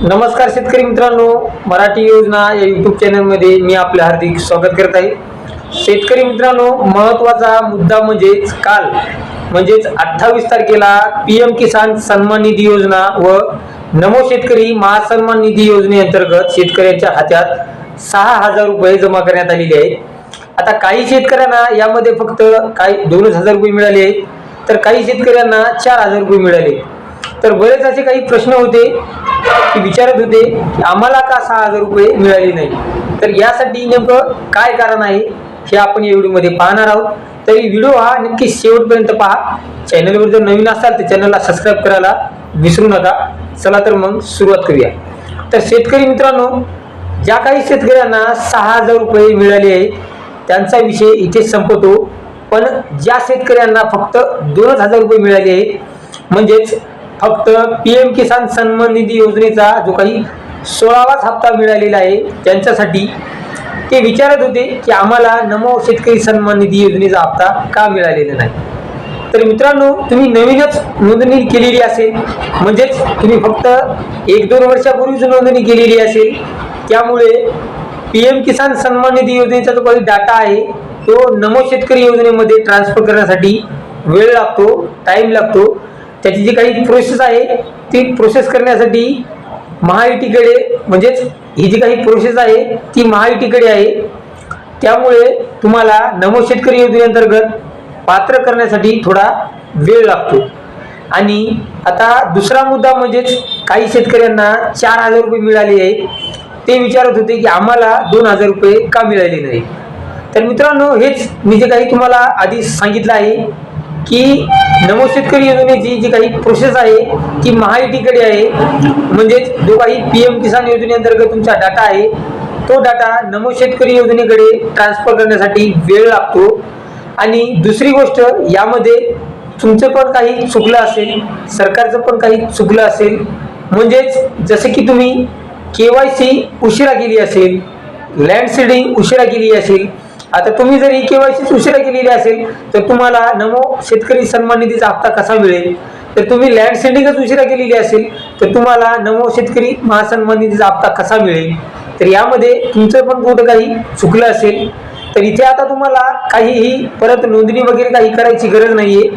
नमस्कार शेतकरी मित्रांनो मराठी योजना या यूट्यूब चॅनलमध्ये मी आपले हार्दिक स्वागत करत आहे. शेतकरी मित्रांनो महत्त्वाचा मुद्दा म्हणजेच काल म्हणजेच अठ्ठावीस तारखेला पी एम किसान सन्मान निधी योजना व नमो शेतकरी महासन्मान निधी योजनेअंतर्गत शेतकऱ्यांच्या खात्यात सहा हजार रुपये जमा करण्यात आलेले आहेत. आता काही शेतकऱ्यांना यामध्ये फक्त काही दोनच हजार रुपये मिळाले आहेत. तर काही शेतकऱ्यांना चार हजार रुपये मिळाले तर बरेच असे काही प्रश्न होते. की विचारत होते की आम्हाला का सहा हजार रुपये मिळाले नाही? तर यासाठी नेमकं काय कारण आहे हे आपण या व्हिडिओमध्ये पाहणार आहोत. तरी व्हिडिओ हा नक्की शेवटपर्यंत पहा. चॅनलवर जर नवीन असाल तर चॅनलला सबस्क्राईब करायला विसरू नका. चला तर मग सुरुवात करूया. तर शेतकरी मित्रांनो ज्या काही शेतकऱ्यांना सहा हजार रुपये मिळाले आहेत त्यांचा विषय इथे संपतो पण ज्या शेतकऱ्यांना फक्त दोनच हजार रुपये मिळाले आहेत म्हणजेच फक्त पी एम किसान सन्मान निधी योजनेचा जो काही सोळावाच हप्ता मिळालेला आहे त्यांच्यासाठी ते विचारत होते की आम्हाला नमो शेतकरी सन्मान निधी योजनेचा हप्ता का मिळालेला नाही. तर मित्रांनो तुम्ही नवीनच नोंदणी केलेली असेल म्हणजेच तुम्ही फक्त एक दोन वर्षापूर्वीच नोंदणी केलेली असेल त्यामुळे पी एम किसान सन्मान निधी योजनेचा जो काही डाटा आहे तो नमो शेतकरी योजनेमध्ये ट्रान्सफर करण्यासाठी वेळ लागतो टाईम लागतो. त्याची जी काही प्रोसेस आहे ती प्रोसेस करण्यासाठी महायुतीकडे म्हणजेच ही जी काही प्रोसेस आहे ती महायुतीकडे आहे. त्यामुळे तुम्हाला नमो शेतकरी योजनेअंतर्गत पात्र करण्यासाठी थोडा वेळ लागतो. आणि आता दुसरा मुद्दा म्हणजेच काही शेतकऱ्यांना चार हजार रुपये मिळाले आहे. ते विचारत होते की आम्हाला दोन हजार रुपये का मिळाले नाही? तर मित्रांनो हेच मी जे काही तुम्हाला आधी सांगितलं आहे की नमो शेतकरी योजनेची जी काही प्रोसेस आहे ती महायुतीकडे आहे. म्हणजेच जो काही पी एम किसान योजनेअंतर्गत तुमचा डाटा आहे. तो डाटा नमो शेतकरी योजनेकडे ट्रान्सफर करण्यासाठी वेळ लागतो. आणि दुसरी गोष्ट यामध्ये तुमचं पण काही चुकलं असेल सरकारचं पण काही चुकलं असेल म्हणजेच जसं की तुम्ही के वाय सी उशिरा केली असेल लँड सीडिंग उशिरा केली असेल आता तुम्ही जर ही केवायसी उशिरा केलेली असेल तर तुम्हाला नमो शेतकरी सन्मान निधीचा हप्ता कसा मिळेल? तर तुम्ही लँड सेंडिंगच उशिरा केलेली असेल तर तुम्हाला नमो शेतकरी महासन्मान निधीचा हप्ता कसा मिळेल? तर यामध्ये तुमचं पण कुठं काही चुकलं असेल तर इथे आता तुम्हाला काहीही परत नोंदणी वगैरे काही करायची गरज नाहीये.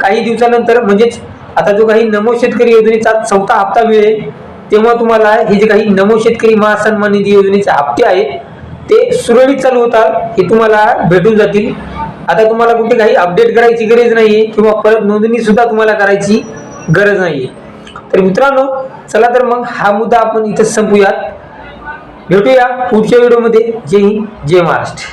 काही दिवसानंतर म्हणजेच आता जो काही नमो शेतकरी योजनेचा चौथा हप्ता मिळेल तेव्हा तुम्हाला हे जे काही नमो शेतकरी महासन्मान निधी योजनेचे हप्ते आहेत ते सुरळीत चालू होतात हे तुम्हाला भेटून जातील. आता तुम्हाला कुठे काही अपडेट करायची गरज नाहीये किंवा परत नोंदणी सुद्धा तुम्हाला करायची गरज नाहीये. तर मित्रांनो चला तर मग हा मुद्दा आपण इथं संपूयात. भेटूया पुढच्या व्हिडिओमध्ये. जय हिंद जय महाराष्ट्र.